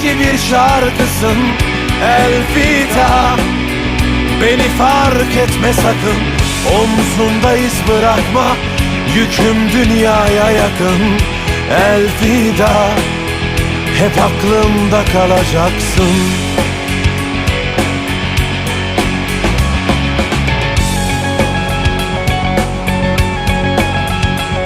eski bir şarkısın Elfida Beni fark etme sakın Omzunda iz bırakma Yüküm dünyaya yakın. Elfida Hep aklımda kalacaksın